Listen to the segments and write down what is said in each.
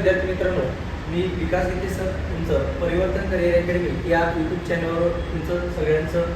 विद्यार्थी मित्रांनो मी विकास गीते सर तुमचं परिवर्तन करिअर अकॅडमी या यूट्यूब चॅनलवर तुमचं सगळ्यांचं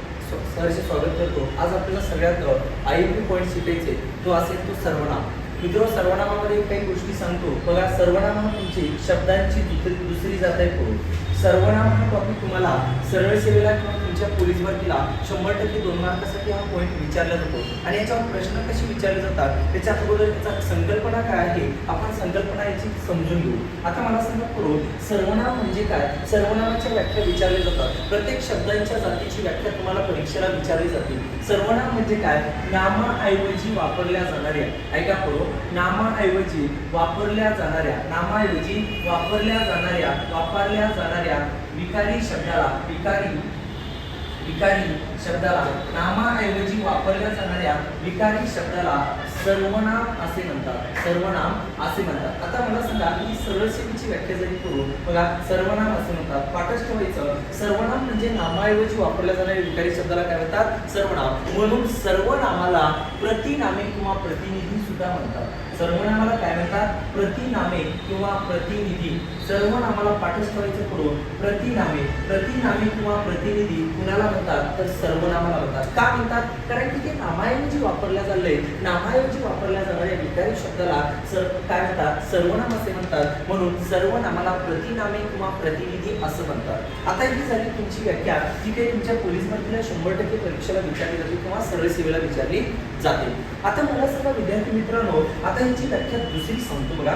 सहर्ष स्वागत करतो. आज आपल्याला सगळ्यात आय पी पॉईंट शिकायचे तो असेल तो सर्वनाम. मित्र सर्वनामामध्ये काही गोष्टी सांगतो. बघा सर्वनाम तुमची शब्दांची दुसरी दुसरी जात आहे करू सर्वनाम हा टॉपिक तुम्हाला सरळ सेवेला किंवा तुमच्या पोलीस भरतीला शंभर टक्के दोन मार्कासाठी हा पॉईंट विचारला जातो. आणि याच्यावर प्रश्न कसे विचारले जातात त्याच्या अगोदर त्याचा संकल्पना काय आहे आपण संकल्पना याची समजून घेऊ. आता मला सांगा करू सर्वनाम म्हणजे काय? सर्वनामाच्या व्याख्या विचारल्या जातात. प्रत्येक शब्दांच्या जातीची व्याख्या तुम्हाला परीक्षेला विचारली जाते. सर्वनाम म्हणजे काय? नामाऐवजी वापरल्या जाणाऱ्या. ऐका करू नामाऐवजी वापरल्या जाणाऱ्या. नामाऐवजी वापरल्या जाणाऱ्या वापरल्या जाणाऱ्या विकारी शब्दाला विकारी विकारी शब्दाला नामाऐवजी वापरल्या जाणाऱ्या विकारी शब्दाला सर्वनाम असे म्हणतात. सर्वनाम असे म्हणतात. आता मला सांगा की सरळ सेवेची व्याख्या जरी करू बघा सर्वनाम असे म्हणतात. पाठच ठेवायचं सर्वनाम म्हणजे नामाऐवजी वापरल्या जाणाऱ्या विकारी शब्दाला काय म्हणतात? सर्वनाम. म्हणून सर्वनामाला प्रतिनामे किंवा प्रतिनिधी सुद्धा म्हणतात. सर्वनामाला काय म्हणतात? प्रतिनामे किंवा प्रतिनिधी. सर्वनामाला पाठच करून प्रतिनामे. प्रतिनामे किंवा प्रतिनिधी कुणाला म्हणतात? तर सर्वनामाला म्हणतात. का म्हणतात? कारण की ते नामाऐवजी वापरल्या चाललंय नामाऐवजी वापर जाणाऱ्या शब्दाला सर काय म्हणतात? सर्वनाम असे म्हणतात. म्हणून सर्वनामाला प्रतिनामे किंवा प्रतिनिधी असं म्हणतात. आता ही झाली तुमची व्याख्या. जी काही तुमच्या पोलीस भरतीला शंभर टक्के परीक्षेला विचारली जाते किंवा सरळ सेवेला विचारली जाते. आता मला सर्व विद्यार्थी मित्रांनो आता ह्याची व्याख्या दुसरी सांगतो बघा.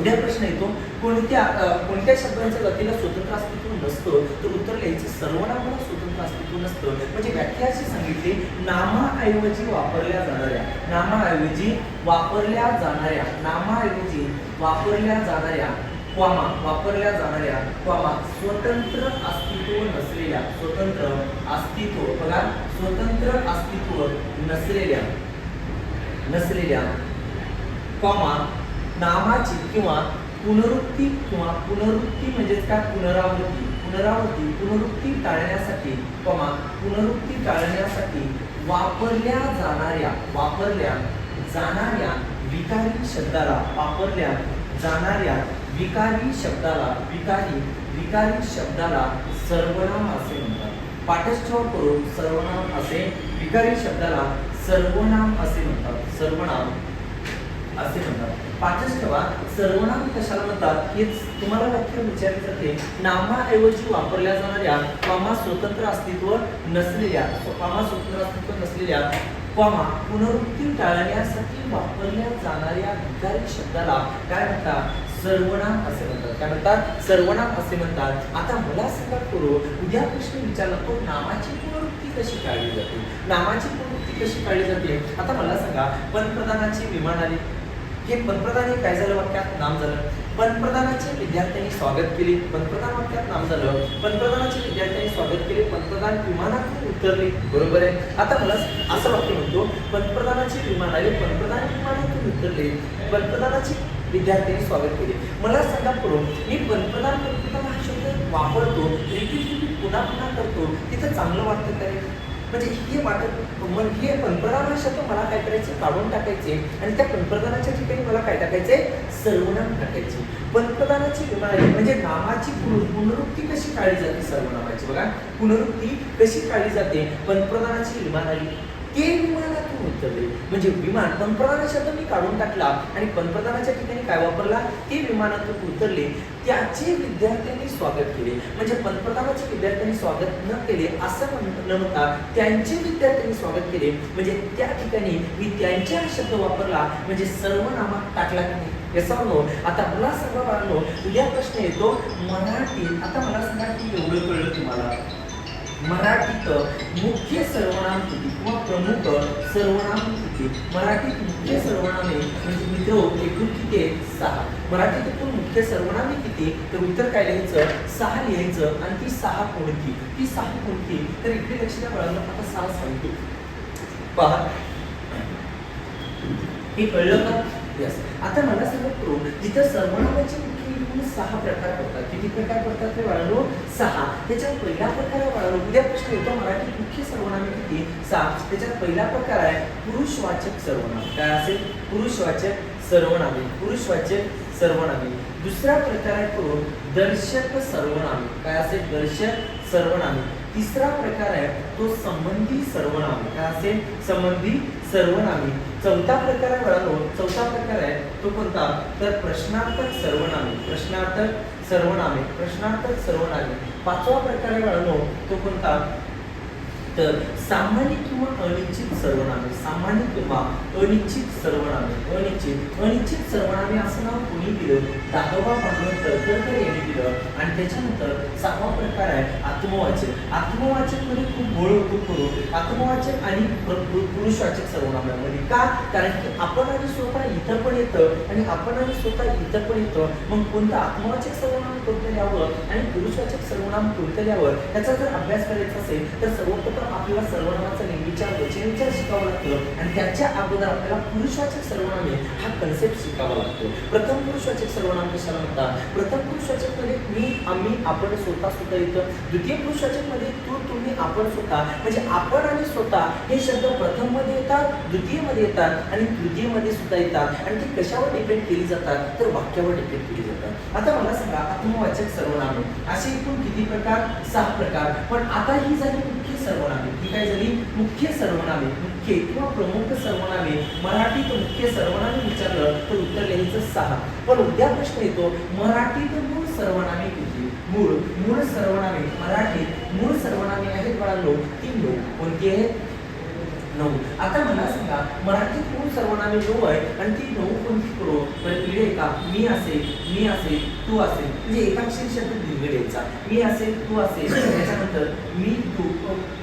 उद्या प्रश्न येतो कोणत्या कोणत्या शब्दांच्या गतीला स्वतंत्र अस्तित्व नसतं तर उत्तर लिहायचं सर्वनामाला स्वतंत्र अस्तित्व नसतं. म्हणजे व्याख्या अशी सांगितली नामाऐवजी वापरल्या जाणाऱ्या नामाऐवजी वापरल्या जाणाऱ्या नामाऐवजी वापरल्या जाणाऱ्या क्वामा वापरल्या जाणाऱ्या क्वामा स्वतंत्र अस्तित्व नसलेल्या स्वतंत्र अस्तित्व बघा स्वतंत्र अस्तित्व नसलेल्या नसलेल्या कॉमा नामाची किंवा पुनरुक्ती किंवा पुनरुक्ती म्हणजेच काय? पुनरावृत्ती. पुनरावृत्ती पुनरुक्ती टाळण्यासाठी किंवा पुनरुक्ती टाळण्यासाठी वापरल्या जाणाऱ्या वापरल्या जाणाऱ्या विकारी शब्दाला वापरल्या जाणाऱ्या विकारी शब्दाला विकारी विकारी शब्दाला सर्वनाम असे म्हणतात. पाठस्थळ करून सर्वनाम असे विकारी शब्दाला सर्वनाम असे म्हणतात. सर्वनाम असे म्हणतात. पाठच ठेवा. सर्वनाम कशाला म्हणतात? हेच तुम्हाला व्याख्या विचारली जाते नामाऐवजी वापरल्या जाणाऱ्या क्वामा स्वतंत्र अस्तित्व नसलेल्या क्वामा स्वतंत्र अस्तित्व नसलेल्या क्वामा पुनरुक्ती टाळण्यासाठी वापरल्या जाणाऱ्या विकारिक शब्दाला काय म्हणतात? सर्वनाम असे म्हणतात. काय म्हणतात? सर्वनाम असे म्हणतात. आता मला सांगा करू उद्या प्रश्न विचारला तो नामाची पुनरुक्ती कशी काढली जाते? नामाची पुनरुक्ती कशी काढली जाते? आता मला सांगा पंतप्रधानाची विमान आली. हे पंतप्रधान हे काय झालं वाक्यात? नाम झालं. पंतप्रधानाचे विद्यार्थ्यांनी स्वागत केले. पंतप्रधान वाक्यात नाम झालं. पंतप्रधानाचे विद्यार्थ्यांनी स्वागत केले. पंतप्रधान विमानातून उतरले. बरोबर आहे. आता मला असं वाक्य म्हणतो पंतप्रधानाचे विमान आले. पंतप्रधान विमानातून उतरले. पंतप्रधानाचे विद्यार्थ्यांनी स्वागत केले. मला सांगा करून मी पंतप्रधान पंतप्रधान हा शब्द वापरतो रिपीट रिपीट पुन्हा पुन्हा करतो. तिथं चांगलं वाटतं काय म्हणजे हे वाटत मग हे पंतप्रधान मला काय करायचे? काढून टाकायचे. आणि त्या पंतप्रधानाच्या ठिकाणी मला काय टाकायचे? सर्वनाम टाकायचे. पंतप्रधानाची म्हणजे नामाची पुनरुक्ती कशी काढली जाते सर्वनामाची बघा. पुनरुक्ती कशी काढली जाते? पंतप्रधानाची विमान आली ते विमानातून उतरले. म्हणजे विमान पंतप्रधान शब्द मी काढून टाकला आणि पंतप्रधानाच्या ठिकाणी काय वापरला? ते विमानातून उतरले. त्याचे विद्यार्थ्यांनी स्वागत केले. म्हणजे पंतप्रधानाचे विद्यार्थ्यांनी स्वागत न केले असं म्हण- न म्हणता त्यांचे विद्यार्थ्यांनी स्वागत केले. म्हणजे त्या ठिकाणी मी त्यांचे हा शब्द वापरला. म्हणजे सर्वनामात टाकला की नाही? हे आता मला सर्व बाळांनो उद्या प्रश्न येतो. मराठीत आता मला सांगा की एवढं कळलं तुम्हाला? मराठीत मुख्य सर्वनाम किती किंवा प्रमुख सर्वनाम किती मराठीत मुख्य सर्वनामे म्हणजे मित्र एकूण किती आहेत? सहा. मराठीत एकूण मुख्य सर्वनामे किती तर उत्तर काय लिहायचं? सहा लिहायचं आणि ती सहा कोणती? ती सहा कोणती? तर इकडे लक्ष द्या आता सहा सांगतो. पहा. हे कळलं का? यस आता मला सांगा करून जिथं सर्वनामाची एकूण सहा प्रकार पडतात किती प्रकार पडतात ते बाळांनो? सहा. त्याच्यात पहिला प्रकार आहे बाळांनो उद्या प्रश्न येतो मराठी मुख्य सर्वनामे किती? सहा. त्याच्यात पहिला प्रकार आहे पुरुषवाचक सर्वनाम. काय असेल? पुरुषवाचक सर्वनामे. पुरुषवाचक सर्वनामे. दुसरा प्रकार आहे तो दर्शक सर्वनामे. काय असेल? दर्शक सर्वनामे. तिसरा प्रकार आहे तो संबंधी सर्वनामे. काय असेल? संबंधी सर्वनामे. चौथा प्रकार आहे चौथा प्रकार आहे तो कोणता? तर प्रश्नार्थक सर्वनामे. प्रश्नार्थक सर्वनामे. प्रश्नार्थक सर्वनामे. पाचवा प्रकार आहे तो कोणता? तर सामान्य किंवा अनिश्चित सर्वनामे सामान्य किंवा अनिश्चित सर्वनामे अनिश्चित अनिश्चित सर्वनामे असं नाव कोणी दिलं? दादोबा पांडुरंग तळकरकर यांनी दिलं. आणि त्याच्यानंतर सहावा प्रकार आहे आत्मवाचक. आत्मवाचकमध्ये म्हणजे खूप गोळ खूप करू आत्मवाचक आणि पुरुषवाचक सर्वनाम्यामध्ये. का? कारण की आपण आणि स्वतः इथं पण येतं आणि आपण आणि स्वतः इथं पण येतं. मग कोणतं आत्मवाचक सर्व कोणतं आणि पुरुषवाचक सर्वनाम कोणतं त्याचा याचा जर अभ्यास करायचा असेल तर सर्वप्रथम आपल्याला सर्वनामाचा लिंगविचार वचनविचार शिकावा लागतो. आणि त्याच्या अगोदर आपल्याला पुरुषवाचक सर्वनामे हा कन्सेप्ट शिकावा लागतो. प्रथम पुरुषवाचक सर्वनाम कशाला म्हणतात? प्रथम पुरुषवाचकमध्ये मी आम्ही आपण स्वतः स्वतः येतं द्वितीय पुरुषवाचकमध्ये तू तुम्ही आपण स्वतः. म्हणजे आपण आणि स्वतः हे शब्द प्रथममध्ये येतात द्वितीयमध्ये येतात आणि तृतीयमध्ये सुद्धा येतात. आणि ते कशावर डिपेंड केली जातात? तर वाक्यावर डिपेंड केली जातात. आता मला सांगा आत्मवाचक सर्वनामे. असे एकूण किती प्रकार? सहा प्रकार. पण आता ही झाली मुख्य सर्वनामे. ही काय झाली? मुख्य सर्वनामे. मुख्य किंवा प्रमुख सर्वनामे. मराठीत मुख्य सर्वनामे विचारलं तर उत्तर लिहायचं सहा. पण उद्या प्रश्न येतो मराठीत मूळ सर्वनामे किती? मूळ. मूळ सर्वनामे मराठीत. मूळ सर्वनामे आहेत बाळांनो तीन लोक. कोणती आहेत? नऊ. आता मला सांगा मराठीत कोण सर्वनामे नऊ आहे आणि ती नऊ कोणती करू? तर इडे का मी असेल मी असेल तू असेल. म्हणजे एकाक्षरी शब्द दीर्घ द्यायचा. मी असेल तू असेल त्याच्यानंतर मी तू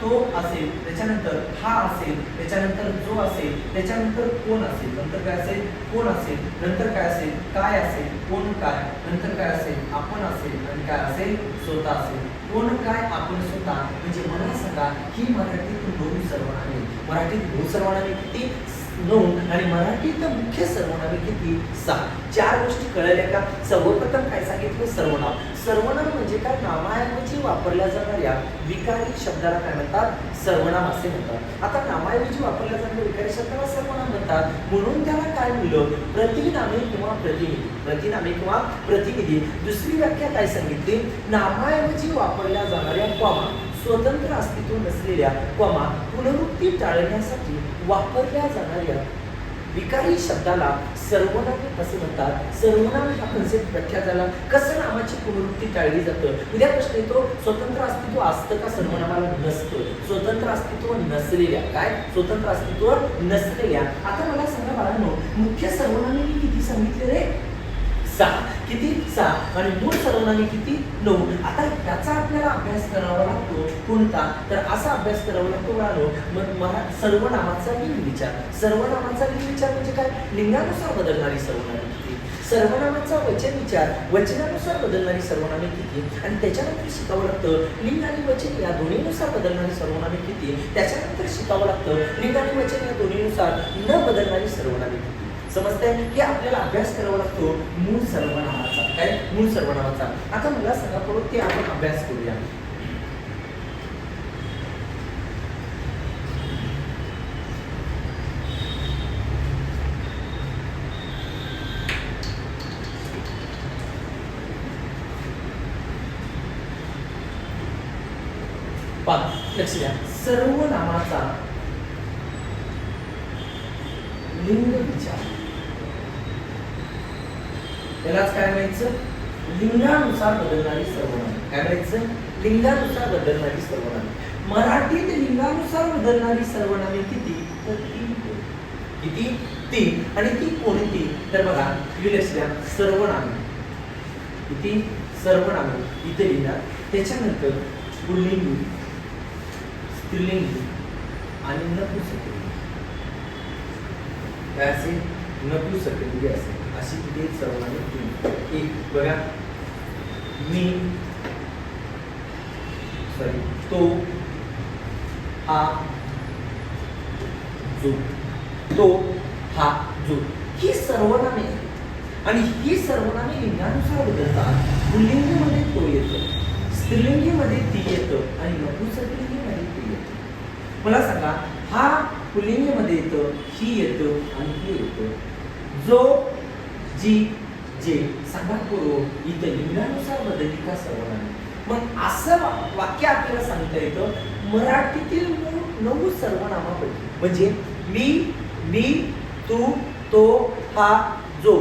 तो असेल त्याच्यानंतर हा असेल त्याच्यानंतर जो असेल त्याच्यानंतर कोण असेल? नंतर काय असेल? कोण असेल? नंतर काय असेल? काय असेल? कोण काय? नंतर काय असेल? आपण असेल आणि काय असेल? स्वतः असेल. कोण काय आपण स्वतः म्हणजे मला सांगा ही मराठीत दोन सर्वांनी मराठीत दोन सर्वनामे किती नऊ आणि मराठीत मुख्य सर्वनामे किती? सहा. चार गोष्टी कळल्या का? सर्वप्रथम काय सांगितलं? सर्वनाम. सर्वनाम म्हणजे काय? नामाऐवजी वापरल्या जाणाऱ्या विकारी शब्दाला काय म्हणतात? सर्वनाम असे म्हणतात. आता नामाऐवजी वापरल्या जाणाऱ्या विकारी शब्दाला सर्वनाम म्हणतात. म्हणून त्याला काय म्हणलं प्रतिनामे किंवा प्रतिनिधी. प्रतिनामे किंवा प्रतिनिधी. दुसरी व्याख्या काय सांगितली? नामाऐवजी वापरल्या जाणाऱ्या कॉमा स्वतंत्र अस्तित्व नसलेल्या कॉमा पुनरुक्ती टाळण्यासाठी वापरल्या जाणाऱ्या विकारी शब्दाला सर्वनाम असे म्हणतात. सर्वनाम हा कन्सेप्ट प्रख्यात झाला. कसं नामाची पुनरुक्ती टाळली जातं? उद्या प्रश्न येतो स्वतंत्र अस्तित्व असतं का सर्वनामाला नसतं? स्वतंत्र अस्तित्व नसलेल्या काय? स्वतंत्र अस्तित्व नसलेल्या. आता मला सांगा बाळांनो मुख्य सर्वनामे मी किती सांगितले रे? सहा. किती सहा आणि मूळ सर्वांनी किती नऊ? आता त्याचा आपल्याला अभ्यास करावा लागतो. कोणता? तर असा अभ्यास करावा लागतो बाळांनो मग मला सर्वनामाचा लिंग विचार. सर्वनामाचा लिंग विचार म्हणजे काय? लिंगानुसार बदलणारी सर्वनामे किती? सर्वनामाचा वचन विचार वचनानुसार बदलणारी सर्वनामे किती? आणि त्याच्यानंतर शिकावं लागतं लिंग आणि वचन या दोन्हीनुसार बदलणारी सर्वनामे किती? त्याच्यानंतर शिकावं लागतं लिंग आणि वचन या दोन्हीनुसार न बदलणारी सर्वनामे किती? समजतंय? की आपल्याला अभ्यास करावा लागतो. मूळ सर्वनामाचा. काय? मूळ सर्वनामाचा. आता मला सांगा परत ते आपण अभ्यास करूया पहा लक्ष द्या सर्वनामाचा लिंग विचार त्यालाच काय म्हणायचं? लिंगानुसार बदलणारी सर्वनामे. काय म्हणायचं? लिंगानुसार बदलणारी सर्वनामे. मराठीत लिंगानुसार बदलणारी सर्वनामे किती? तर तीन. किती? तीन. आणि ती कोणती? तर बघा तुम्ही सर्वनामे. किती? सर्वनामे. इथे लिहिणार त्याच्यानंतर पुल्लिंगी. स्त्रीलिंगी. आणि नपुसकलिंगी. काय असेल? नपुसकलिंगी असेल. अशी किती सर्वांनी? केली एक बघा. मी. सॉरी तो. हा. जो. तो. हा. जो. ही सर्वनामे आणि ही सर्वनामे लिंगानुसार बदलतात. पुल्लिंगीमध्ये तो येतो. स्त्रीलिंगीमध्ये ती येतं. आणि नपुसकलिंगीमध्ये ती येतं. मला सांगा हा पुल्लिंगीमध्ये येतं ही येतं आणि हे येतं. जो जी जे इथं लिंगानुसार बदलली का सर्वनामे मग असं वाक्य आपल्याला सांगता येतं मराठीतील मूळ नऊ सर्वनामापैकी. म्हणजे मी मी तू तो हा जो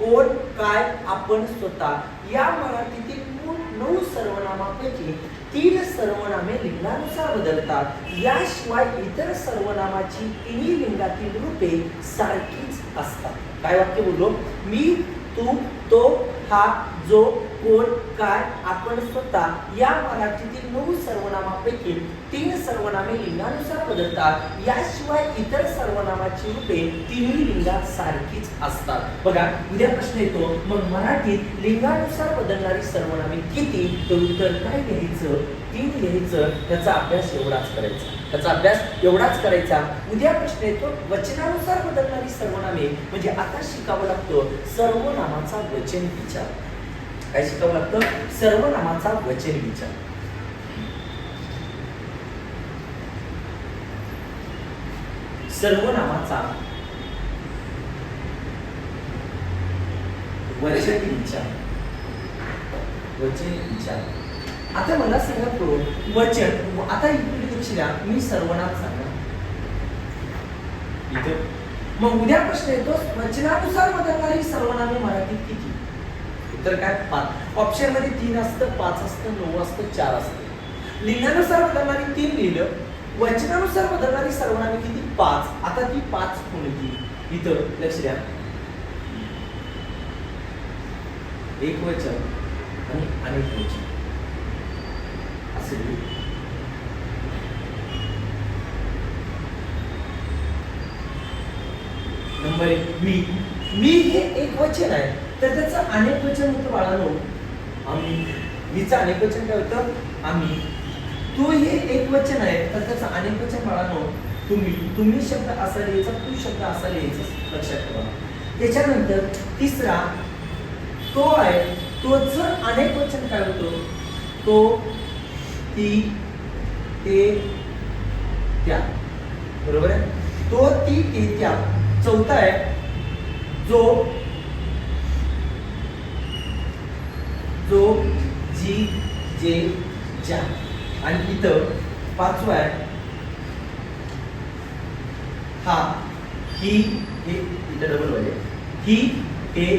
कोण काय आपण स्वतः या मराठीतील मूळ नऊ सर्वनामापैकी तीन सर्वनामे लिंगानुसार बदलतात. याशिवाय इतर सर्वनामाची तिन्ही लिंगातील रूपे सारखीच असतात. काय वाक्य बोललो? मी तू तो हा जो कोण काय आपण स्वतः या मराठीतील नऊ सर्वनामापैकी तीन सर्वनामे लिंगानुसार बदलतात. याशिवाय इतर सर्वनामाची रूपे तिन्ही लिंगात सारखीच असतात. बघा उद्या प्रश्न येतो मग मराठीत लिंगानुसार बदलणारी सर्वनामे किती? तर उत्तर काय लिहायचं तीन लिहायचं त्याचा अभ्यास एवढाच करायचा. त्याचा अभ्यास एवढाच करायचा उद्या प्रश्न येतो वचनानुसार बदलणारी सर्वनामे म्हणजे आता शिकावं लागतं सर्वनामाचा वचन विचार. काय शिकावं लागतं? सर्वनामाचा वचन विचार. सर्वनामाचा वचन विचार. वचन विचार. आता मला सांगा करून वचन. आता इकडे लक्ष द्या मी सर्वनाम सांगा इथं? मग उद्या प्रश्न येतो वचनानुसार बदलणारी सर्वनामे मराठीत किती? उत्तर काय? पाच. ऑप्शनमध्ये तीन असतं पाच असतं नऊ असतं चार असतं. लिंगानुसार बदलणारी तीन लिहिलं. वचनानुसार बदलणारी सर्वनामे किती? पाच. आता ती पाच कोणती? इथं लक्ष द्या. एक वचन आणि अनेक वचन. असे नंबर एक मी. मी हे एक वचन आहे. तर त्याचं अनेक वचन होतं बाळानो. आम्ही. मीचं अनेक वचन काय होतं? आम्ही. तू हे एक वचन आहे. तर त्याचं अनेक वचन बाळानो तुम्ही. तुम्ही शब्द असा लिहायचा तू शब्द असा लिहायचा. लक्षात ठेवा. त्याच्यानंतर तिसरा तो आहे. तोच अनेक वचन काय होतो? तो ती ते त्या. बरोबर आहे? तो ती ते त्या. चौथा आहे जो जो जी जे ज्या. आणि इथं पाचवा आहे हा ही हे इथं डबल वाजे ही हे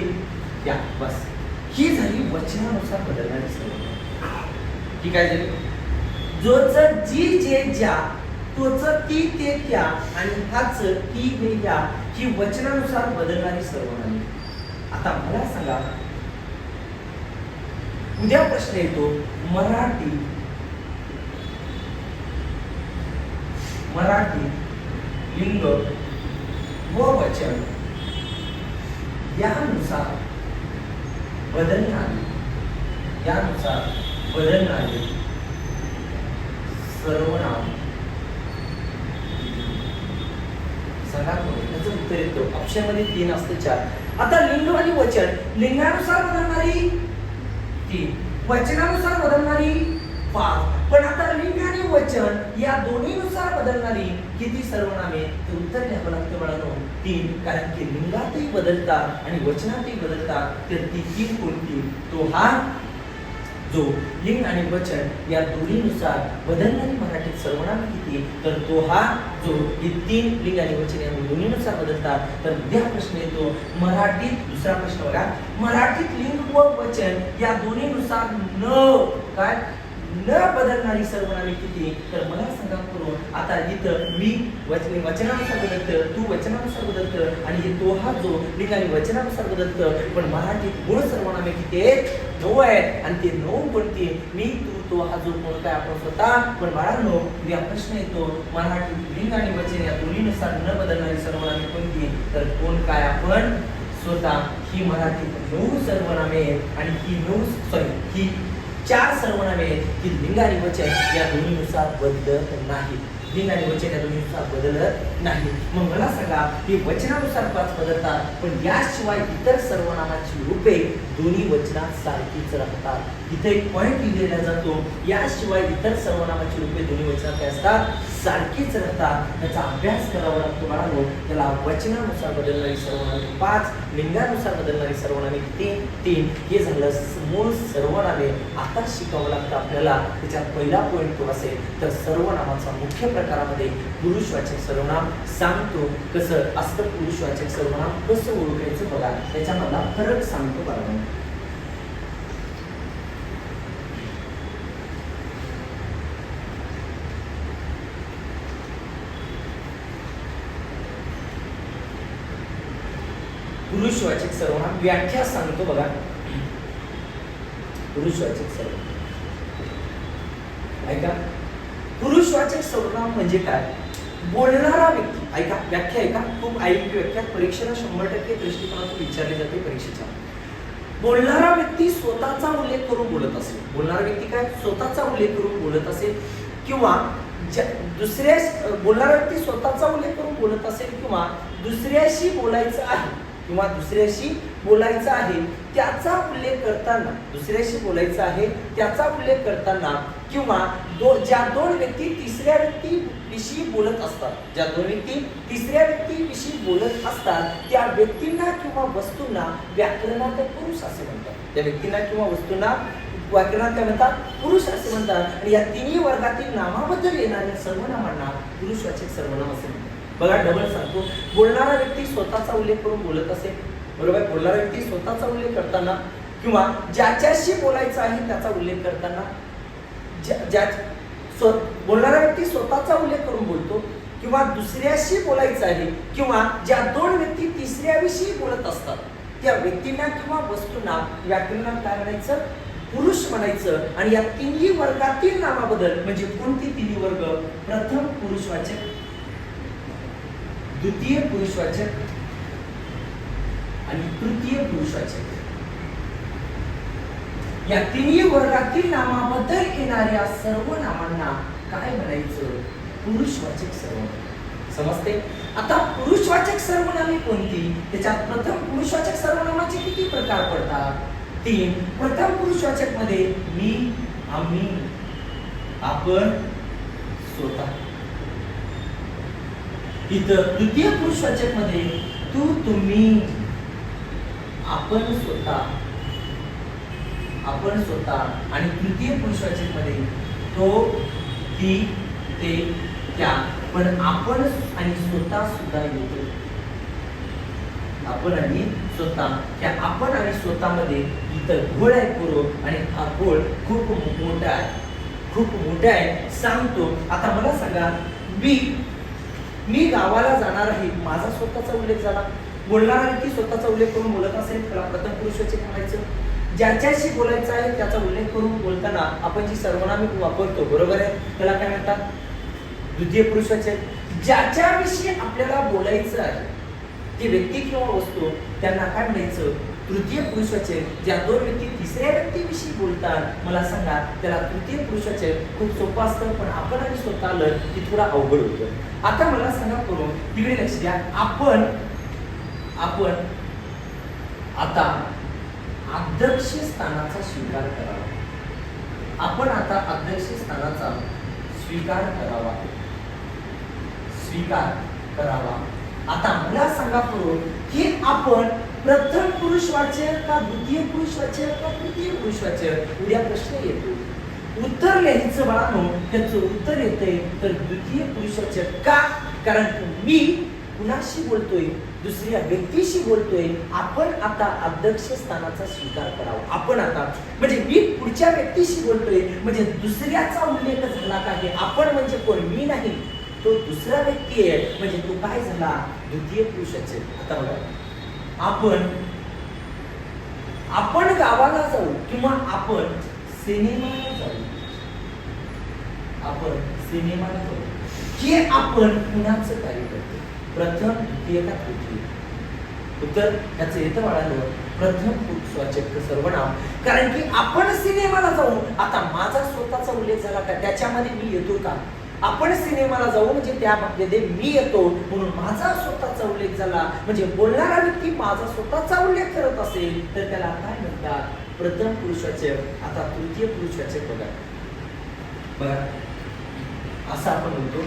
त्या. बस. ही झाली वचनानुसार बदलणारी सर्व. ही काय झाली जोच जी जे ज्या तोच ती ते त्या आणि हाच ती हे या ही वचनानुसार बदलणारी सर्वनामे. आता मला सांगा उद्या प्रश्न येतो मराठी मराठी लिंग व वचन यानुसार बदलणारे यानुसार बदलणारे सर्वनाम. सांगा कोणी? याचं उत्तर येतो. ऑप्शन तीन असतं चार. आता लिंग आणि वचन. लिंगानुसार बदलणारी तीन. वचनानुसार बदलणारी पाच. पण आता लिंग आणि वचन या दोन्हीनुसार बदलणारी किती सर्वनामे? ते उत्तर द्यावं लागतं बाळांनो. तीन. कारण की लिंगातही बदलतात आणि वचनातही बदलतात. तर ती तीन कोणती? तो हा जो लिंग आणि वचन या दोन्हीनुसार बदलणारी मराठीत सर्वनाम किती तर तो हा जो हे तीन लिंग आणि वचन या दोन्हीनुसार बदलतात तर उद्या प्रश्न येतो मराठीत दुसरा प्रश्न बघा. मराठीत लिंग व वचन या दोन्हीनुसार न काय? न बदलणारी सर्वनामे किती तर मला सांगा करून आता इथं मी वचने वचनानुसार बदलतं तू वचनानुसार बदलतं आणि हे तो हा जो निघाली वचनानुसार बदलतं पण मराठीत गुण सर्वनामे किती आहेत. नऊ आहेत आणि ते नऊ कोणती मी तू तो हा जो कोण काय आपण स्वतः पण बाळांनो या प्रश्न येतो मराठीत लिंग आणि वचन या दोन्हीनुसार न बदलणारी सर्वनामे कोणती तर कोण काय आपण स्वतः ही मराठीत नऊ सर्वनामे आहेत आणि ही नऊ सॉरी ही चार सर्वनामे आहेत. की लिंग वचन या दोन्हीनुसार बदलत नाहीत. लिंग आणि वचन या दोन्हीचा बदलत नाही. मग मला सांगा की वचनानुसार पाच बदलतात पण याशिवाय इतर सर्वनामाची रूपे दोन्ही वचनात सारखीच राहतात. इथे एक पॉईंट लिहिलेला जातो याशिवाय इतर सर्वनामाची रूपे दोन्ही वचनात काय असतात सारखीच राहतात. त्याचा अभ्यास करावा लागतो म्हणालो त्याला वचनानुसार बदलणारी सर्वनामे पाच लिंगानुसार बदलणारी सर्वनामे तीन तीन. हे झालं मूळ सर्वनामे. आता शिकावं लागतं आपल्याला. त्याच्यात पहिला पॉईंट तो असेल तर सर्वनामाचा मुख्य प्रकार प्रकारामध्ये पुरुषवाचक सर्वनाम सांगतो. कसं? असतं पुरुषवाचक सर्वनाम कसं ओळखायचं बघा. त्याच्यामधला फरक सांगतो बघा. पुरुषवाचक सर्वनाम व्याख्या सांगतो बघा. पुरुषवाचक सर्वनाम. ऐका. पुरुषवाचक सर्वनाम म्हणजे काय? बोलणारा व्यक्ती ऐका व्याख्या ऐका. खूप ऐक व्याख्या. परीक्षेला शंभर टक्के दृष्टिकोनातून विचारली जाते परीक्षेच्या. बोलणारा व्यक्ती स्वतःचा उल्लेख करून बोलत असेल. बोलणारा व्यक्ती काय? स्वतःचा उल्लेख करून बोलत असेल किंवा ज्या- दुसऱ्या बोलणारा व्यक्ती स्वतःचा उल्लेख करून बोलत असेल किंवा दुसऱ्याशी बोलायचं आहे किंवा दुसऱ्याशी बोलायचं आहे त्याचा उल्लेख करताना दुसऱ्याशी बोलायचं आहे त्याचा उल्लेख करताना किंवा दो ज्या दोन व्यक्ती तिसऱ्या व्यक्तीविषयी बोलत असतात ज्या दोन व्यक्ती तिसऱ्या व्यक्तीविषयी बोलत असतात त्या व्यक्तींना किंवा वस्तूंना व्याकरणात पुरुष असे म्हणतात. त्या व्यक्तींना किंवा वस्तूंना व्याकरणात काय म्हणतात? पुरुष असे म्हणतात. आणि या तिन्ही वर्गातील नामाबद्दल येणाऱ्या सर्वनामांना पुरुषवाचक सर्वनाम असे म्हणतात. बघा डबल सांगतो. बोलणारा व्यक्ती स्वतःचा उल्लेख करून बोलत असेल बरोबर? बोलणारा व्यक्ती स्वतःचा उल्लेख करताना किंवा ज्याच्याशी बोलायचं आहे त्याचा उल्लेख करताना ज्या ज्या स्व बोलणारा व्यक्ती स्वतःचा उल्लेख करून बोलतो किंवा दुसऱ्याशी बोलायचं आहे किंवा ज्या दोन व्यक्ती तिसऱ्याविषयी बोलत असतात त्या व्यक्तींना किंवा वस्तूंना व्याकरणात काय म्हणायचं? पुरुष म्हणायचं. आणि या तिन्ही वर्गातील नामाबद्दल म्हणजे कोणती तिन्ही वर्ग? प्रथम पुरुषवाचक द्वितीय पुरुषवाचक आणि तृतीय पुरुषवाचक. या तिन्ही वर्गातील नामाबद्दल येणाऱ्या सर्व नामांना काय म्हणायचं? पुरुषवाचक सर्व. समजते आता पुरुषवाचक सर्वनामे कोणती? त्याच्यात प्रथम पुरुषवाचक सर्वनामाचे किती प्रकार पडतात? तीन. प्रथम पुरुषवाचकमध्ये मी आम्ही आपण स्वतः. इथं द्वितीय पुरुषवाचकमध्ये तू तुम्ही आपण स्वतः आपण स्वतः आणि तृतीय पुरुषवाचकमध्ये तो ती ते त्या पण आपण आणि स्वतः सुद्धा येतो. आपण आणि स्वतः. त्या आपण आणि स्वतःमध्ये इथं घोळ आहे पूर्व आणि हा घोळ खूप मोठा आहे. खूप मोठा आहे. सांगतो. आता मला सांगा मी मी गावाला जाणार आहे माझा स्वतःचा उल्लेख झाला. बोलणार आहे की स्वतःचा उल्लेख करून बोलत असेल त्याला प्रथम पुरुषाचे म्हणायचं. ज्याच्याशी बोलायचं आहे त्याचा उल्लेख करून बोलताना आपण जी सर्वनामे वापरतो बरोबर आहे? त्याला काय म्हणतात? द्वितीय पुरुषवाचक ज्याच्याविषयी आपल्याला बोलायचं आहे ती व्यक्ती किंवा वस्तू त्यांना काय म्हणायचं? तृतीय पुरुषाचे ज्या दोन व्यक्ती तिसऱ्या व्यक्तीविषयी बोलतात मला सांगा त्याला तृतीय पुरुषाचे खूप सोपं असतं पण आपण आणि स्वतः आलं की थोडं अवघड होतं. आता मला सांगा करून तिकडे लक्ष द्या. आपण आपण आता अध्यक्ष स्थानाचा स्वीकार करावा. आपण आता अध्यक्ष स्थानाचा स्वीकार करावा. स्वीकार करावा. आता मला सांगा करून की आपण प्रथम पुरुष वाचेल का द्वितीय पुरुष वाचेल का तृतीय पुरुष वाचेल? उद्या प्रश्न येतो. उत्तर लिहायचं बाळानो त्याचं उत्तर येते तर द्वितीय पुरुषवाचक का? कारण मी कुणाशी बोलतोय? दुसऱ्या व्यक्तीशी बोलतोय. आपण आता अध्यक्ष स्थानाचा स्वीकार करावा. आपण आता म्हणजे मी पुढच्या व्यक्तीशी बोलतोय म्हणजे दुसऱ्याचा उल्लेख झाला का हे आपण म्हणजे कोण? मी नाही. तो दुसरा व्यक्ती आहे. म्हणजे तो काय झाला? द्वितीय पुरुषाचे आता बघा. आपण आपण गावाला जाऊ किंवा आपण सिनेमाला जाऊ. आपण सिनेमाला जाऊ. हे आपण कुणाचं कार्य करतो. प्रथम द्वितीय का तृतीय उत्तर त्याचं येतं बाळांनो प्रथम पुरुषवाचक सर्वनाम कारण की आपण सिनेमाला जाऊ. आता माझा स्वतःचा उल्लेख झाला का? त्याच्यामध्ये मी येतो का? आपण सिनेमाला जाऊ म्हणजे त्या बाबतीमध्ये मी येतो म्हणून माझा स्वतःचा उल्लेख झाला. म्हणजे बोलणारा व्यक्ती माझा स्वतःचा उल्लेख करत असेल तर त्याला काय म्हणतात? प्रथम पुरुषाचे आता तृतीय पुरुषाचे बघा. बर असं आपण म्हणतो.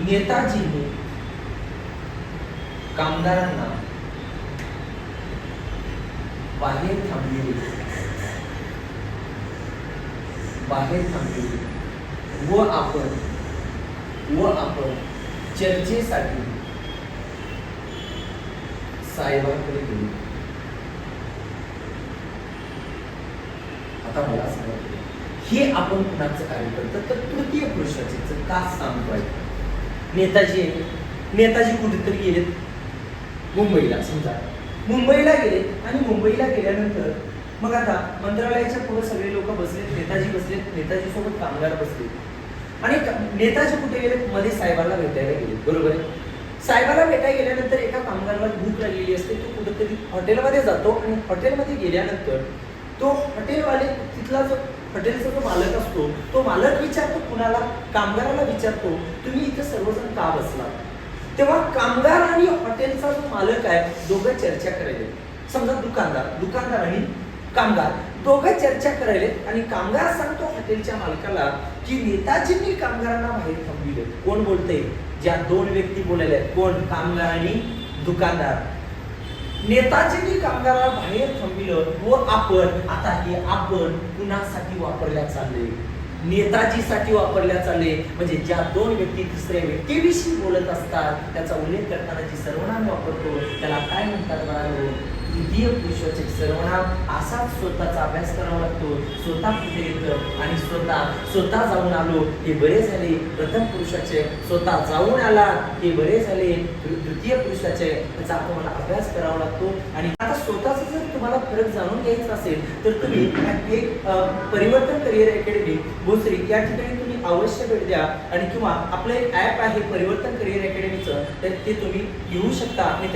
नेताजींनी कामगारांना बाहेर थांबलेली बाहेर थांबलेली व आपण व आपण चर्चेसाठी साहेबांकडे गेलो. आता मला सांगा हे आपण कुणाचं कार्य करतं? तर तृतीय पुरुषाचे का सांगतोय नेताजी नेताजी कुठेतरी गेलेत. मुंबईला समजा. मुंबईला गेले आणि मुंबईला गेल्यानंतर मग आता मंत्रालयाच्या पुढे सगळे लोक बसलेत नेताजी बसलेत नेताजी सोबत कामगार बसले आणि नेताजी कुठे गेले मध्ये साहेबाला भेटायला गेले बरोबर आहे? साहेबाला भेटायला गेल्यानंतर एका कामगाराला भूक लागलेली असते तो कुठेतरी हॉटेलमध्ये जातो आणि हॉटेलमध्ये गेल्यानंतर तो हॉटेलवाले तिथला जो हॉटेलचा जो मालक असतो तो मालक विचारतो कुणाला कामगाराला विचारतो तुम्ही इथे सर्वजण का बसला तेव्हा कामगार आणि हॉटेलचा जो मालक आहे दोघं चर्चा करायला समजा दुकानदार दुकानदार आणि कामगार. दोघं चर्चा करायले आणि कामगार सांगतो हॉटेलच्या मालकाला की नेताजींनी कामगारांना बाहेर थांबविले. कोण बोलते ज्या दोन व्यक्ती बोललेल्या आहेत कोण? कामगार आणि दुकानदार. नेताजींनी कामगाराला बाहेर थांबविलं व आपण आता हे आपण कुणासाठी वापरल्या चालले? नेताजीसाठी वापरल्या चालले. म्हणजे ज्या दोन व्यक्ती तिसऱ्या व्यक्तीविषयी बोलत असतात त्याचा उल्लेख करताना जी सर्वनाम वापरतो. त्याला काय म्हणतात बाळांनो तृतीय पुरुषाचे सर्वनाम असाच स्वतःचा अभ्यास करावा लागतो. स्वतः कुठे येतं आणि स्वतः स्वतः जाऊन आलो हे बरे झाले. प्रथम पुरुषाचे स्वतः जाऊन आला हे बरे झाले. तृतीय पुरुषाचे त्याचा तुम्हाला अभ्यास करावा लागतो. आणि आता स्वतःच जर तुम्हाला फरक जाणून घ्यायचा असेल तर तुम्ही एक परिवर्तन करिअर अकॅडमी भोसरी या ठिकाणी तुम्ही अवश्य भेट द्या. आणि किंवा आपलं एक ॲप आहे परिवर्तन करिअर अकॅडमीचं तर ते तुम्ही घेऊ शकता. आणि